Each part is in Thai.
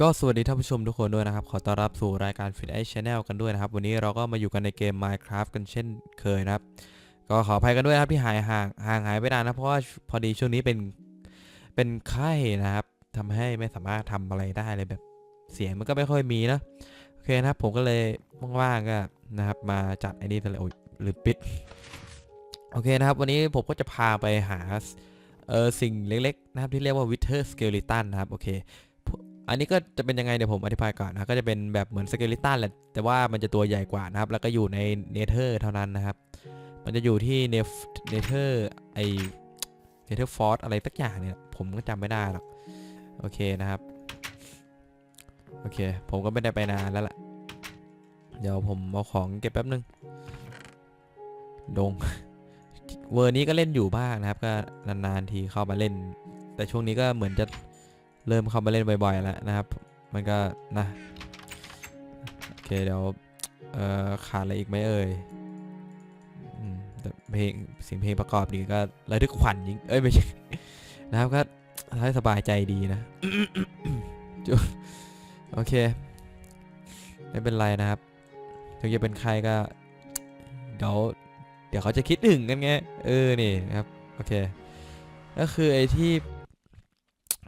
ก็สวัสดีท่านผู้ชมทุกคนด้วยนะครับ ขอต้อนรับสู่รายการ Fit i Channel กันด้วยนะครับ วันนี้เราก็มาอยู่กันในเกม Minecraft กันเช่นเคยนะครับ ก็ขออภัยกันด้วยนะครับที่หายห่างห่างหายไปนานนะ เพราะว่าพอดีช่วงนี้เป็นเป็นไข้นะครับทำให้ไม่สามารถทำอะไรได้เลยแบบเสียงมันก็ไม่ค่อยมีนะโอเคนะครับผมก็เลยว่างๆก็นะครับมาจัดไอ้นี่เลยโอ้ยลืมปิดโอเคนะครับ วันนี้ผมก็จะพาไปหาเออสิ่งเล็กๆนะครับที่เรียกว่า Wither Skeleton นะครับโอเค อันนี้ก็จะเป็นยังไงเดี๋ยวผมอธิบายก่อนนะก็จะเป็นแบบเหมือนสเกลิตันแหละแต่ว่ามันจะตัวใหญ่กว่านะครับ แล้วก็อยู่ในเนเธอร์เท่านั้นนะครับ มันจะอยู่ที่เนเนเธอร์ไอเนเธอร์ฟอร์อะไรสักอย่างเนี่ยผมก็จำไม่ได้หรอกโอเคนะครับโอเค ผมก็ไม่ได้ไปนานแล้วล่ะ เดี๋ยวผมเอาของเก็บแป๊บนึง ดง เวอร์นี้ก็เล่นอยู่บ้างนะครับ ก็นานๆทีเข้ามาเล่น แต่ช่วงนี้ก็เหมือนจะ เริ่มเข้ามาเล่นบ่อยๆแล้วนะครับ มันก็นะโอเคเดี๋ยวเอ่อขาดอะไรอีกไหมเอ่ยแต่เพลงเสียงเพลงประกอบดีก็ระลึกขวัญยิงเอ้ยไม่ใช่นะครับก็ทำให้สบายใจดีนะจุโอเค ไม่เป็นไรนะครับถึงจะเป็นใครก็เดี๋ยวเดี๋ยวเขาจะคิดถึงกันไงเออนี่นะครับโอเค ก็คือไอ้ที่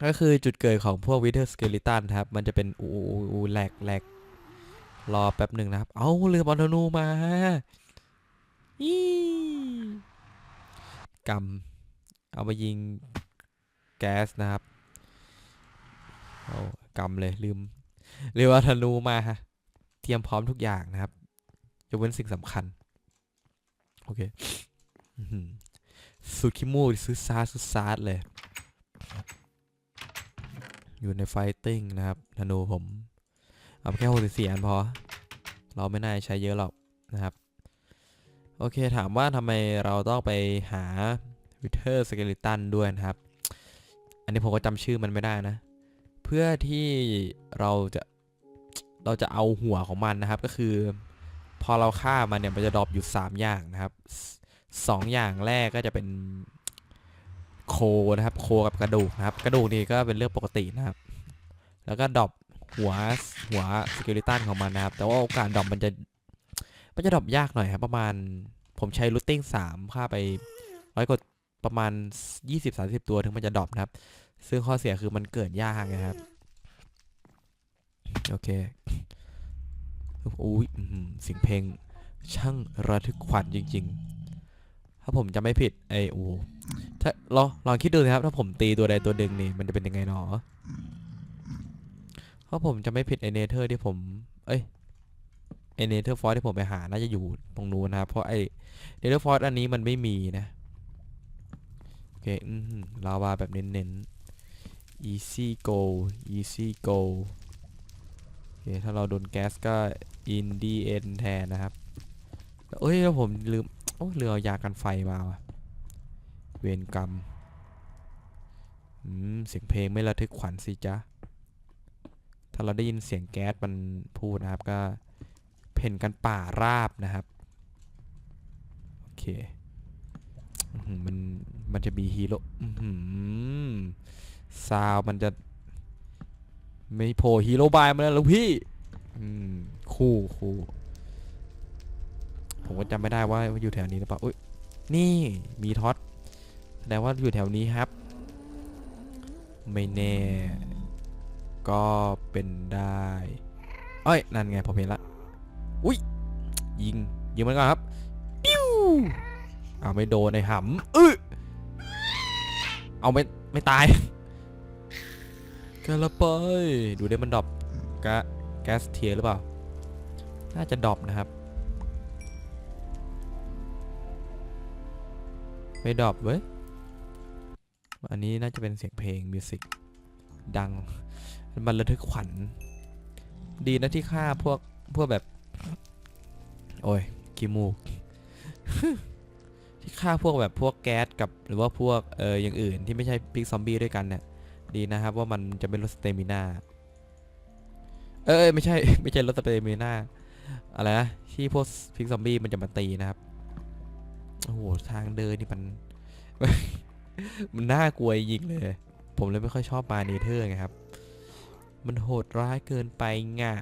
ก็คือจุดเกิดของพวกวิเทอร์สเกลิตันครับ มันจะเป็นอูอูอูแหลกแหลกรอแป๊บหนึ่งนะครับ เอาเรือบอลธนูมาอีกำเอามายิงแก๊สนะครับเอากำเลยลืมเรือบอลธนูมาฮะเตรียมพร้อมทุกอย่างนะครับยกเว้นสิ่งสำคัญ โอเคสุดขี้มูกซื้อซาซื้อซาดเลย อยู่ในไฟติ้งนะครับธนูผม เอาแค่หกสิบสี่อันพอ เราไม่น่าใช้เยอะหรอกนะครับ โอเคถามว่าทำไมเราต้องไปหาวิเทอร์สเกลิตันด้วยนะครับ อันนี้ผมก็จำชื่อมันไม่ได้นะ เพื่อที่เราจะเราจะเอาหัวของมันนะครับก็คือ พอเราฆ่ามันเนี่ยมันจะดรอปอยู่ 3 อย่างนะครับสองอย่างแรกก็จะเป็นโคนะครับ โคกับกระดูกนะครับ กระดูกนี่ก็เป็นเรื่องปกตินะครับ แล้วก็ดรอปหัวหัวสเกลิตันของมันนะครับ แต่ว่าโอกาสดรอปมันจะ มันจะดรอปยากหน่อยครับ ประมาณผมใช้รูทติ้งสามค่าไปร้อยกว่าประมาณ 20-30 ตัวถึงมันจะดรอปนะครับ ซึ่งข้อเสียคือมันเกิดยากนะครับ โอเคอุ้ยเสียงเพลงช่างระทึกขวัญจริง ๆ ถ้าผมจะไม่ผิดไอโอ้ถ้าลองลองคิดดูนะครับ ถ้าผมตีตัวใดตัวหนึ่งนี่มันจะเป็นยังไงหนอ เพราะผมจะไม่ผิดไอเนเธอร์ที่ผม เอ้ยไอเนเธอร์ฟอร์ที่ผมไปหา น่าจะอยู่ตรงนู้นนะครับ เพราะไอเนเธอร์ฟอร์อันนี้มันไม่มีนะ โอเค อืมลาวาแบบเน้นๆ easy go easy go โอเค ถ้าเราโดนแก๊สก็ in the end แทนนะครับเอ้ยแล้วผมลืม โอ้ลืมเอายากันไฟมาว่ะเวรกรรม อืม เสียงเพลงไม่ระทึกขวัญสิจ๊ะ ถ้าเราได้ยินเสียงแก๊สมันพูดนะครับก็เพ่นกันป่าราบนะครับ โอเคมันมันจะมีฮีโร่ซาวมันจะไม่โผล่ฮีโร่บายมาแล้วพี่คู่คู่ผมก็จำไม่ได้ว่าอยู่แถวนี้หรือเปล่าอุ้ยนี่มีท็อตแสดงว่าอยู่แถวนี้ครับ ไม่แน่ ก็เป็นได้ เอ้ย นั่นไงผมเห็นละ อุ้ย ยิง ยิงมันก่อนครับ ปิ้วเอาไม่โดนในหำเออเอาไม่ ไม่ตายกันละไปดูได้มันดรอปกะแก๊สเทียหรือเปล่า น่าจะดรอปนะครับ ไม่ดรอปเว้ย อันนี้น่าจะเป็นเสียงเพลงมิวสิกดัง มันระทึกขวัญ ดีนะที่ฆ่าพวกพวกแบบ โอ้ยกิมูก ที่ฆ่าพวกแบบพวกแก๊สกับหรือว่าพวกเอออย่างอื่นที่ไม่ใช่พิกซอมบี้ด้วยกันเนี่ยดีนะครับว่ามันจะเป็นลดสเตมินาเออเอยไม่ใช่ไม่ใช่ลดสเตมินาอะไรนะที่พวกพิกซอมบี้มันจะมาตีนะครับโอ้โหทางเดินนี่มัน มันน่ากลัวจริงเลย ผมเลยไม่ค่อยชอบมาเนเธอร์ไงครับ มันโหดร้ายเกินไปง่ะ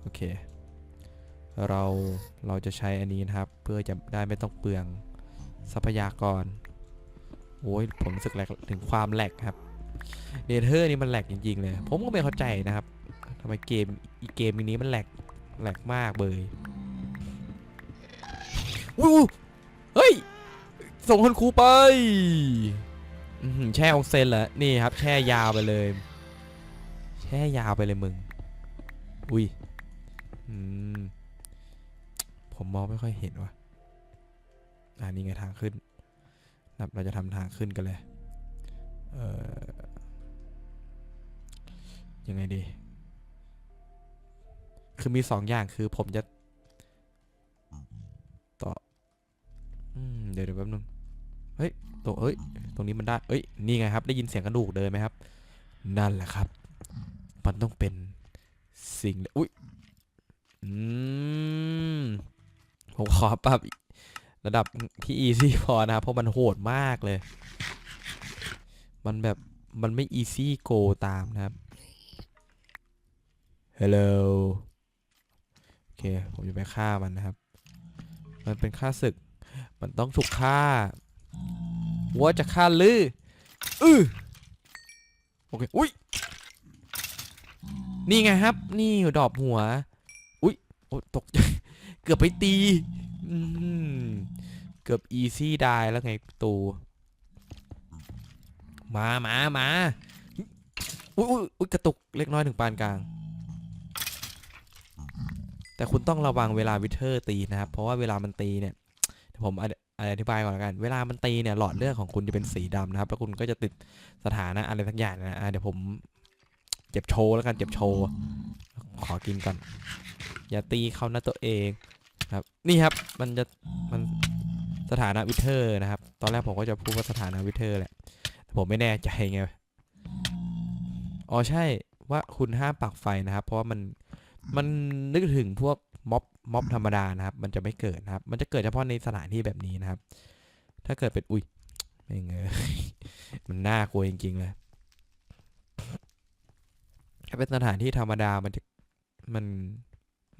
โอเค เราเราจะใช้อันนี้นะครับ เพื่อจะได้ไม่ต้องเปลืองทรัพยากร โอ้ยผมรู้สึกแหลกถึงความแหลกครับเนเธอร์นี่มันแหลกจริงๆเลย ผมก็ไม่เข้าใจนะครับทำไมเกมอีเกมนี้มันแหลกแหลกมากเลยวู้เฮ้ย ส่งคนครูไป แช่องเซนเหรอ นี่ครับ แช่ยาวไปเลย แช่ยาวไปเลยมึง อุ้ยผมมองไม่ค่อยเห็นว่ะอ่านี่ไงทางขึ้น เราจะทำทางขึ้นกันเลย เอ่อ ยังไงดี คือมีสองอย่างคือผมจะต่อเดี๋ยวเดี๋ยวแป๊บนึง เฮ้ยตรงเอ้ย รงนี้มันได้ เอ้ย นี่ไงครับ ได้ยินเสียงกระดูกเดินไหมครับ นั่นแหละครับ มันต้องเป็นสิ่ง อุ้ย อืม ผมขอปรับระดับที่ easy พอนะครับ เพราะมันโหดมากเลย มันแบบ มันไม่ easy go ตามนะครับ hello โอเค ผมจะไปฆ่ามันนะครับ มันเป็นฆ่าศึก มันต้องถูกฆ่า ว่าจะฆ่าลืออือโอเค อุ้ย นี่ไงครับ นี่ดอบหัว อุ้ยโอ้ตกใจ เกือบไปตีอืมเกือบอีซี่ได้แล้วไงตูมามามาอุ้ยอุ้ยอุ้ยกระตุกเล็กน้อยถึงปานกลาง แต่คุณต้องระวังเวลาวิเทอร์ตีนะครับ เพราะว่าเวลามันตีเนี่ยผม อธิบายก่อนละกัน เวลามันตีเนี่ยหลอดเลือดของคุณจะเป็นสีดำนะครับ แล้วคุณก็จะติดสถานะอะไรสักอย่างนะะเดี๋ยวผมเจ็บโชว์แล้วกันเจ็บโชว์ขอกินก่อน อย่าตีเขานะตัวเองครับ นี่ครับมันจะมันสถานะวิเทอร์นะครับ ตอนแรกผมก็จะพูดว่าสถานะวิเทอร์แหละแต่ผมไม่แน่ใจไงอ๋อใช่ว่าคุณห้ามปักไฟนะครับ เพราะว่ามันมันนึกถึงพวกม็อบ ม็อบธรรมดานะครับ มันจะไม่เกิดนะครับ มันจะเกิดเฉพาะในสถานที่แบบนี้นะครับ ถ้าเกิดเป็นอุ้ยไม่เงยมันน่ากลัวจริงๆเลยถ้าเป็นสถานที่ธรรมดามันจะมัน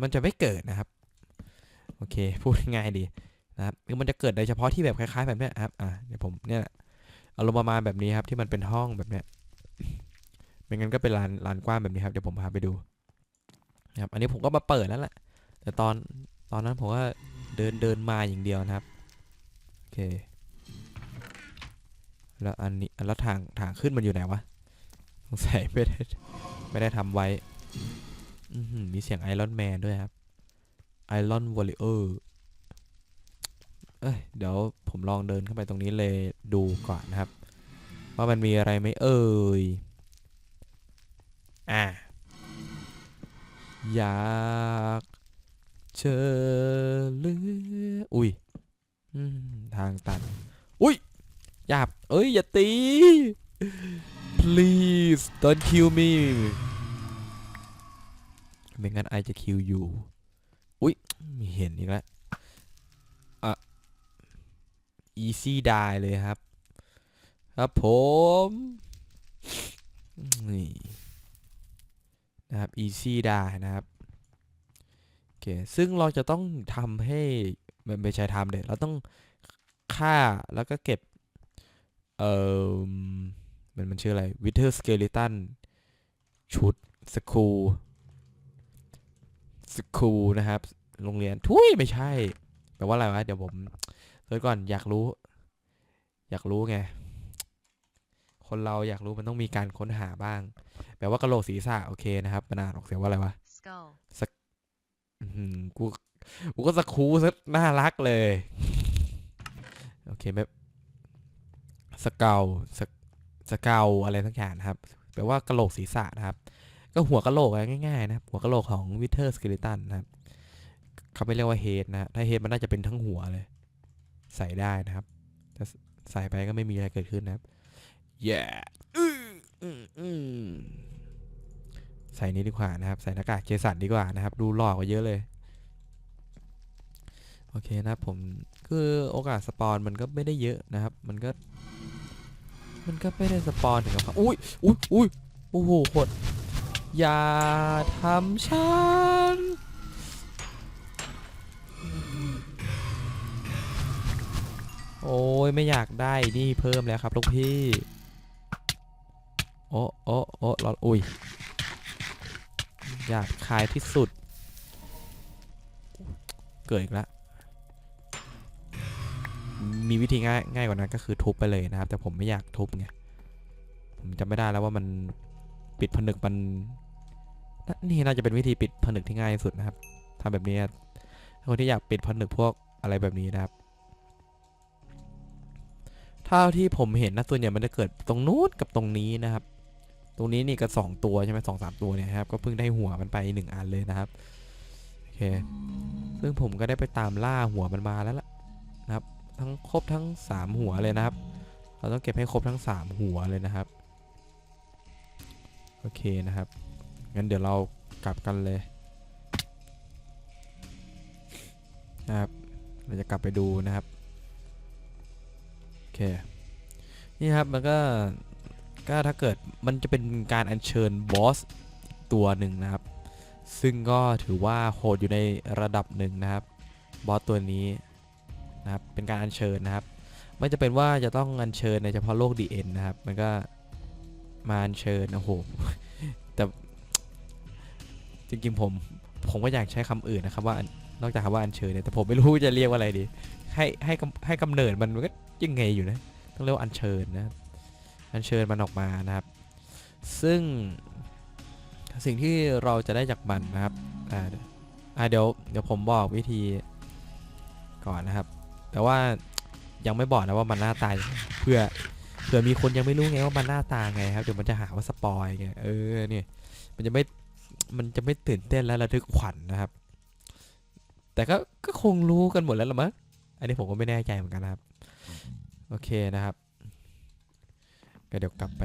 มันจะไม่เกิดนะครับ โอเค พูดง่ายดีนะครับคือมันจะเกิดโดยเฉพาะที่แบบคล้ายๆแบบนี้ครับอ่าเดี๋ยวผมเนี่ยอารมณ์ประมาณแบบนี้ครับ ที่มันเป็นห้องแบบเนี้ยไม่งั้นก็เป็นลานลานกว้างแบบนี้ครับเดี๋ยวผมพาไปดูนะครับ อันนี้ผมก็มาเปิดแล้วแหละ แต่ตอนตอนนั้นผมว่าเดินเดินมาอย่างเดียวนะครับ โอเค แล้วอันนี้แล้วทางทางขึ้นมันอยู่ไหนวะสงสัยไม่ได้ไม่ได้ทำไว้ มีเสียงไอรอนแมนด้วยครับไอรอนวอลเลอร์เอ้ย เดี๋ยวผมลองเดินเข้าไปตรงนี้เลยดูก่อนนะครับ ว่ามันมีอะไรไหมเอ่ย อะอยาก เจอลืออุ้ยทางตัน อุ้ยหยาบเอ้ย อย่าตี please don't kill me ไม่งั้นไอจะคิวอยู่อุ้ยมีเห็นอีกแล้วอะ easy die เลยครับ ครับผมนี่นะครับ easy die นะครับ เค ซึ่งเราจะต้องทำให้มันไม่ใช่ทำเด็ดเราต้องฆ่าแล้วก็เก็บ เอ่อ มันมันชื่ออะไร Wither Skeleton ชุดสคูลสคูลนะครับ โรงเรียน ทุยไม่ใช่ แปลว่าอะไรวะ เดี๋ยวผมเซิร์ชก่อนอยากรู้ อยากรู้ไง คนเราอยากรู้มันต้องมีการค้นหาบ้าง แปลว่ากระโหลกศีรษะโอเคนะครับมันอ่านออกเสียงว่าอะไรวะ skull, กูกูก็สคูซะน่ารักเลย โอเคแบบสเกลสสเกลอะไรทั้งอย่างนะครับแปลว่ากระโหลกศีรษะนะครับ ก็หัวกระโหลกง่ายๆนะครับหัวกระโหลกของวิเทอร์สเกเลตันนะครับเขาไม่เรียกว่าเฮดนะถ้าเฮดมันน่าจะเป็นทั้งหัวเลย ใส่ได้นะครับแต่ใส่ไปก็ไม่มีอะไรเกิดขึ้นนะครับ yeah อืมอืม ใส่นี้ดีกว่านะครับ ใส่หน้ากากเจสันดีกว่านะครับ ดูหล่อกว่าเยอะเลย โอเคนะครับผมคือโอกาสสปอนมันก็ไม่ได้เยอะนะครับ มันก็ มันก็ไม่ได้สปอนถึงกับอุ้ยอุ้ยอุ้ยโอ้โหโหดอย่าทำฉันโอ้ยไม่อยากได้นี่เพิ่มแล้วครับลูกพี่ โอ้โอ้โอ้รออุ้ย อยากขายที่สุด เกิดอีกแล้วมีวิธีง่ายง่ายกว่านั้นก็คือทุบไปเลยนะครับ แต่ผมไม่อยากทุบไงผมจำไม่ได้แล้วว่ามันปิดผนึกมันนี่น่าจะเป็นวิธีปิดผนึกที่ง่ายที่สุดนะครับทำแบบนี้คนที่อยากปิดผนึกพวกอะไรแบบนี้นะครับเท่าที่ผมเห็นนะส่วนใหญ่มันจะเกิดตรงนู้นกับตรงนี้นะครับ ตรงนี้นี่ก็สองตัวใช่ไหมสองสามตัวเนี่ยครับ ก็เพิ่งได้หัวมันไปหนึ่งอันเลยนะครับ โอเค ซึ่งผมก็ได้ไปตามล่าหัวมันมาแล้วล่ะนะครับ ทั้งครบทั้งสามหัวเลยนะครับ เราต้องเก็บให้ครบทั้งสามหัวเลยนะครับ โอเคนะครับ งั้นเดี๋ยวเรากลับกันเลยนะครับ เราจะกลับไปดูนะครับ โอเค นี่ครับมันก็ ก็ถ้าเกิดมันจะเป็นการอัญเชิญบอสตัวหนึ่งนะครับ ซึ่งก็ถือว่าโหดอยู่ในระดับหนึ่งนะครับบอสตัวนี้นะครับเป็นการอัญเชิญนะครับ ไม่จะเป็นว่าจะต้องอัญเชิญในเฉพาะโลกดีเอ็นนะครับ มันก็มาอัญเชิญโอ้โหแต่จริงๆผมผมก็อยากใช้คำอื่นนะครับว่านอกจากคำว่าอัญเชิญเนี่ยแต่ผมไม่รู้จะเรียกว่าอะไรดี ให้ให้ให้กำเนิดมันมันก็ยังไงอยู่นะต้องเรียกว่าอัญเชิญนะ อัญเชิญมันออกมานะครับ ซึ่งสิ่งที่เราจะได้จากมันนะครับอ่าอ่าเดี๋ยวเดี๋ยวผมบอกวิธีก่อนนะครับ แต่ว่ายังไม่บอกนะว่ามันหน้าตายังไงเพื่อเผื่อมีคนยังไม่รู้ไงว่ามันหน้าตาไงครับเดี๋ยวมันจะหาว่าสปอยไงเออเนี่ยมันจะไม่มันจะไม่ตื่นเต้นและระทึกขวัญนะครับ แต่ก็ก็คงรู้กันหมดแล้วละมั้งอันนี้ผมก็ไม่แน่ใจเหมือนกันนะครับ โอเคนะครับ ก็เดี๋ยวกลับไป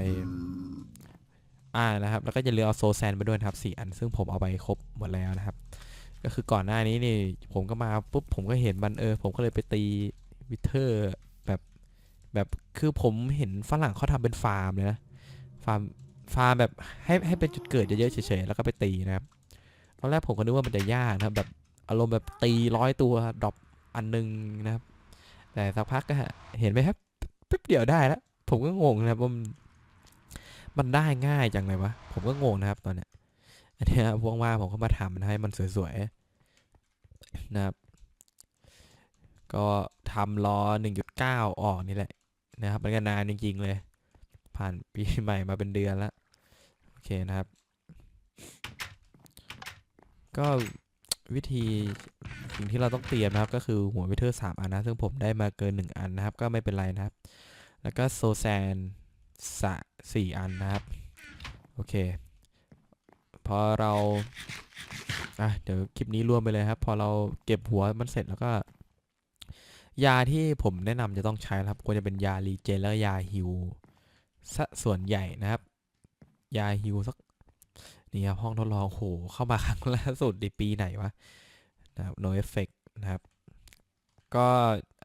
อ่านะครับ แล้วก็จะเหลือเอาโซแซนไปด้วยครับสี่อัน ซึ่งผมเอาไปครบหมดแล้วนะครับ ก็คือก่อนหน้านี้นี่ผมก็มาปุ๊บผมก็เห็นมันเออ ผมก็เลยไปตีวิเทอร์แบบแบบคือผมเห็นฝรั่งเขาทำเป็นฟาร์มเลยนะฟาร์มฟาร์มแบบให้ให้เป็นจุดเกิดเยอะๆเฉยๆแล้วก็ไปตีนะครับตอนแรกผมก็นึกว่ามันจะยากนะครับ แบบอารมณ์แบบตีร้อยตัวดรอปอันหนึงนะครับ แต่สักพักก็เห็นไหมครับแป๊บเดียวได้แล้ว ผมก็งงนะครับว่ามันได้ง่ายจังเลยวะ ผมก็งงนะครับตอนเนี้ยอันนี้พวกว่าผมก็มาทำให้มันสวยๆนะครับ ก็ทำล้อ 1.9 ออกนี่แหละนะครับมันก็นานจริงๆเลย ผ่านปีใหม่มาเป็นเดือนล้วโอเคนะครับ ก็วิธีสิ่งที่เราต้องเตรียมนะครับ ก็คือหัววิเทอร์สามอันนะ ซึ่งผมได้มาเกิน 1 อันนะครับ ก็ไม่เป็นไรนะครับ แล้วก็โซแซนสะสี่อันนะครับ โอเค พอเราอะเดี๋ยวคลิปนี้รวมไปเลยครับ พอเราเก็บหัวมันเสร็จแล้วก็ ยาที่ผมแนะนำจะต้องใช้ครับ ควรจะเป็นยารีเจนแล้วก็ยาฮิวซะส่วนใหญ่นะครับ ยาฮิวสักนี่ครับห้องทดลองโหเข้ามาครั้งล่าสุดในปีไหนวะนะครับ no effect นะครับ ก็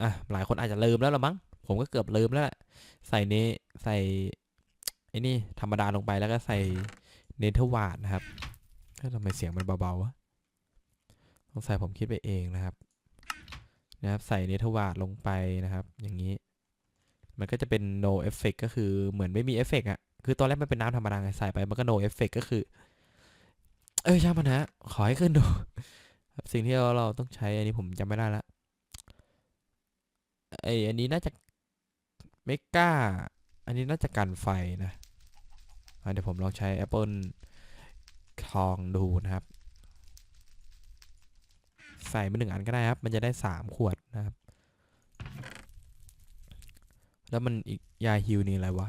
อะหลายคนอาจจะลืมแล้วละมั้ง ผมก็เกือบลืมแล้วใส่เนใส่ไอ้นี่ธรรมดาลงไปแล้วก็ใส่เนเธอร์วาดนะครับทำไมเสียงมันเบาๆวะต้องใส่ผมคิดไปเองนะครับ นะครับใส่เนเธอร์วาดลงไปนะครับ อย่างนี้ มันก็จะเป็น no effect ก็คือเหมือนไม่มีเอฟเฟกต์อะคือตอนแรกมันเป็นน้ำธรรมดาไงใส่ไปมันก็ no effect ก็คือ เอ้ยช่างมันนะขอให้ขึ้นดูสิ่งที่เราเราต้องใช้อันนี้ผมจำไม่ได้ละไออันนี้น่าจะ เมกาอันนี้น่าจะกันไฟนะเดี๋ยวผมลองใช้ Apple ทองดูนะครับ ใส่มาหนึ่งอันก็ได้ครับ มันจะได้สามขวดนะครับ แล้วมันอีกยาฮิวนี่อะไรวะ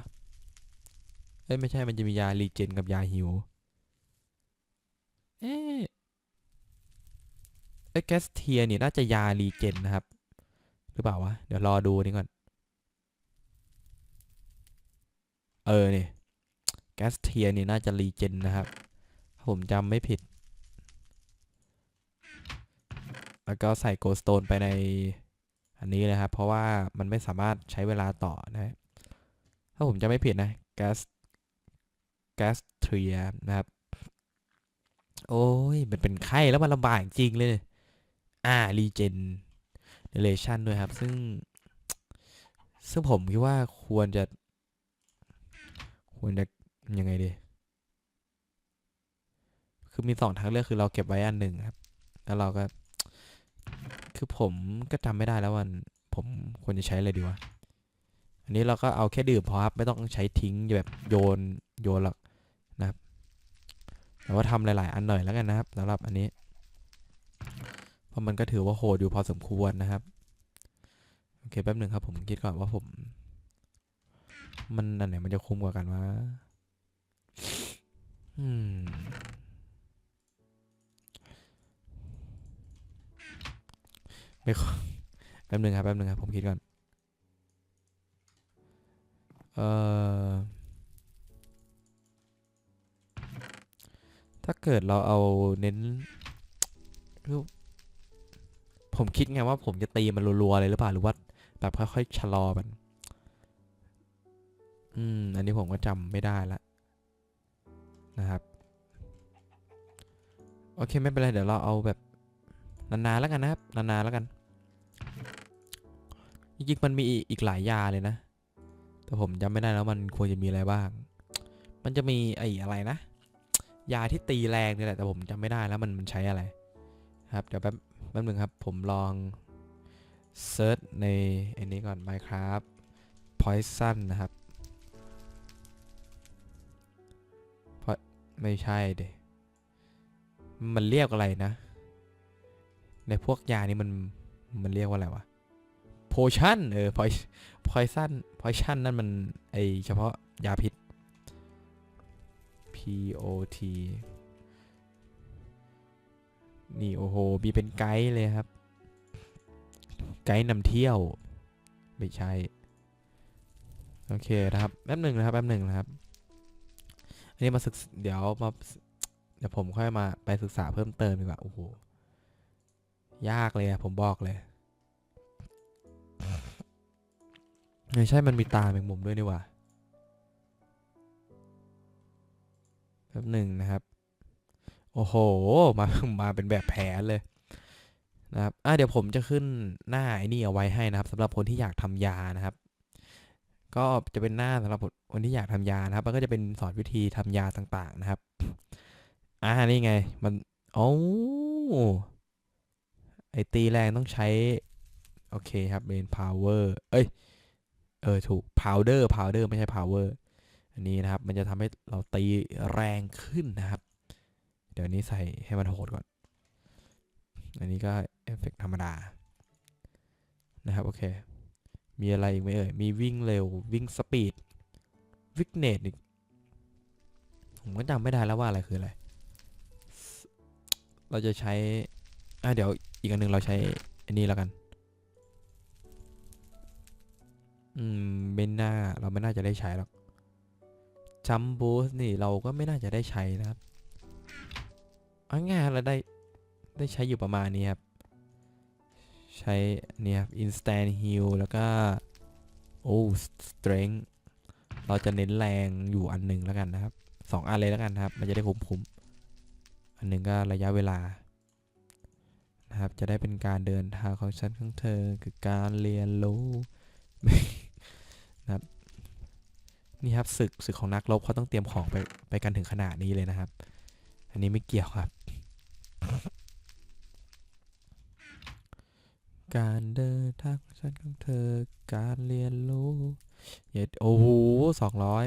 เอ้ยไม่ใช่มันจะมียารีเจนกับยาฮิว เอ๊ะเอ้แกสเทียนี่น่าจะยารีเจนนะครับ หรือเปล่าวะ เดี๋ยวรอดูนี่ก่อน เออนี่แกสเทียนี่น่าจะรีเจนนะครับถ้าผมจำไม่ผิด แล้วก็ใส่โกลสโตนไปในอันนี้เลยครับ เพราะว่ามันไม่สามารถใช้เวลาต่อนะถ้าผมจะไม่ผิดนะแก๊สแก๊สเทียนะครับ โอ้ย มันเป็นไข้แล้วมันลำบากจริงเลย อ่ารีเจนเนเรชันด้วยครับ ซึ่ง ซึ่งผมคิดว่าควรจะ ควรจะยังไงดี คือมีสองทางเลือกคือเราเก็บไว้อันหนึ่งครับ แล้วเราก็ คือผมก็จำไม่ได้แล้ววัน ผมควรจะใช้อะไรดีวะ อันนี้เราก็เอาแค่ดื่มพอครับ ไม่ต้องใช้ทิ้งแบบโยนโยนหรอกนะครับ แต่ว่าทำหลาย ๆ อันหน่อยแล้วกันนะครับสำหรับอันนี้ เพราะมันก็ถือว่าโหดอยู่พอสมควรนะครับ โอเคแป๊บหนึ่งครับผมคิดก่อนว่าผม มันอันไหนมันจะคุ้มกว่ากันวะอืมไม่ค่อยแป๊บหนึ่งครับแป๊บหนึ่งครับ ผมคิดก่อน เอ่อ ถ้าเกิดเราเอาเน้นคือผมคิดไงว่าผมจะตีมันรัวๆเลยหรือเปล่า หรือว่าแบบค่อยๆชะลอมัน อืม อันนี้ผมก็จำไม่ได้ละนะครับ โอเคไม่เป็นไร เดี๋ยวเราเอาแบบนานๆแล้วกันนะครับ นานๆแล้วกันจริงๆมันมีอีกหลายยาเลยนะ แต่ผมจำไม่ได้แล้วมันควรจะมีอะไรบ้าง มันจะมีไอ้อะไรนะ ยาที่ตีแรงนี่แหละ แต่ผมจำไม่ได้แล้วมันมันใช้อะไร ครับ เดี๋ยวแป๊บแป๊บนึงครับ ผมลองเซิร์ชในอันนี้ก่อน Minecraft Poison นะครับ ไม่ใช่เดมันเรียกอะไรนะ ในพวกยานี้มันมันเรียกว่าอะไรวะ potion เออ poison poison poison นั่นมันไอเฉพาะยาพิษ P O T นี่โอ้โหมีเป็นไกด์เลยครับ ไกด์นำเที่ยว ไม่ใช่ โอเคนะครับ แป๊บหนึ่งนะครับ แป๊บหนึ่งนะครับ นี้มาศึกเดี๋ยวมาเดี๋ยวผมค่อยมาไปศึกษาเพิ่มเติมดีกว่าโอ้โหยากเลยอะผมบอกเลยไม่ใช่มันมีตาแมงมุมด้วยนี่ว่าแป๊บหนึ่งนะครับ โอ้โห มา มาเป็นแบบแผนเลยนะครับ อะเดี๋ยวผมจะขึ้นหน้าไอ้นี่เอาไว้ให้นะครับสำหรับคนที่อยากทำยานะครับ ก็จะเป็นหน้าสำหรับคนที่อยากทำยานะครับ มันก็จะเป็นสอนวิธีทำยาต่างๆนะครับ อ่านี่ไง มันโอ้ไอตีแรงต้องใช้ โอเคครับเป็น power เอ้ย เออ ถูก powder powder ไม่ใช่ power อันนี้นะครับ มันจะทำให้เราตีแรงขึ้นนะครับ เดี๋ยวนี้ใส่ให้มันโหดก่อน อันนี้ก็เอฟเฟกธรรมดา นะครับ โอเค มีอะไรอีกไหมเอ่ย มีวิ่งเร็ว วิ่งสปีด วิกเนตอีก ผมก็จำไม่ได้แล้วว่าอะไรคืออะไร เราจะใช้ อะเดี๋ยวอีกอันหนึ่งเราใช้อันนี้แล้วกัน อืมไม่น่า เราไม่น่าจะได้ใช้หรอกจัมบูสนี่เราก็ไม่น่าจะได้ใช้นะครับเอาง่ายๆเราได้ได้ใช้อยู่ประมาณนี้ครับ ใช้เนี่ยครับ instant heal แล้วก็ โอ้ strength เราจะเน้นแรงอยู่อันหนึ่งแล้วกันนะครับสองอันเลยแล้วกันครับ มันจะได้คุ้มๆอันหนึ่งก็ระยะเวลานะครับ จะได้เป็นการเดินทางของฉันของเธอ คือการเรียนรู้นะครับนี่ครับศึกศึกของนักรบเขาต้องเตรียมของไปไปกันถึงขนาดนี้เลยนะครับ อันนี้ไม่เกี่ยวครับ การเดินทางของฉันของเธอ การเรียนรู้เย็ดโอ้โหสองร้อย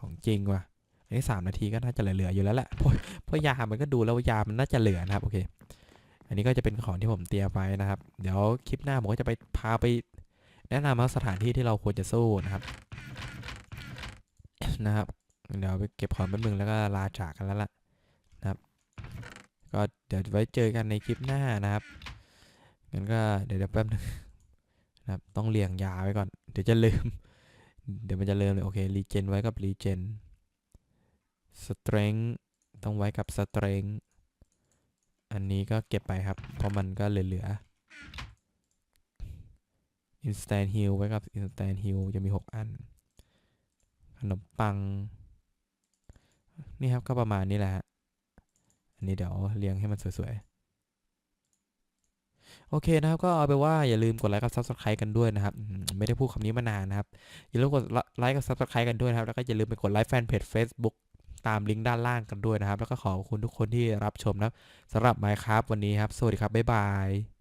ของจริงว่ะ อันนี้สามนาทีก็น่าจะเหลือๆอยู่แล้วแหละเพราะเพราะยา มันก็ดูแล้วว่ายา มันน่าจะเหลือนะครับ โอเค อันนี้ก็จะเป็นของที่ผมเตรียมไว้นะครับ เดี๋ยวคลิปหน้าผมก็จะไปพาไป แนะนำว่าสถานที่ที่เราควรจะสู้นะครับ นะครับ เดี๋ยวไปเก็บของแป๊บนึงแล้วก็ลาจากกันแล้วล่ะนะครับ ก็เดี๋ยวไว้เจอกันในคลิปหน้านะครับ งั้นก็เดี๋ยวแป๊บนึงนะครับต้องเรียงยาไว้ก่อน เดี๋ยวจะลืม เดี๋ยวมันจะลืมเลย โอเครีเจนไว้กับรีเจนสเตร n งต้องไว้กับสเตร n งอันนี้ก็เก็บไปครับ เพราะมันก็เหลือ instant heal ไว้กับ instant heal จะมี 6 อัน ขนมปัง นี่ครับก็ประมาณนี้แหละฮะ อันนี้เดี๋ยวเรียงให้มันสวยๆ โอเคนะครับ ก็เอาไปว่าอย่าลืมกดไลค์กับ subscribe กันด้วยนะครับ ไม่ได้พูดคำนี้มานานนะครับ อย่าลืมกดไลค์กับ subscribe กันด้วยนะครับ แล้วก็อย่าลืมไปกดไลค์แฟนเพจ Facebook ตามลิงก์ด้านล่างกันด้วยนะครับ แล้วก็ขอบคุณทุกคนที่รับชมนะครับสำหรับไมค์ครับวันนี้ครับ สวัสดีครับ บ๊ายบาย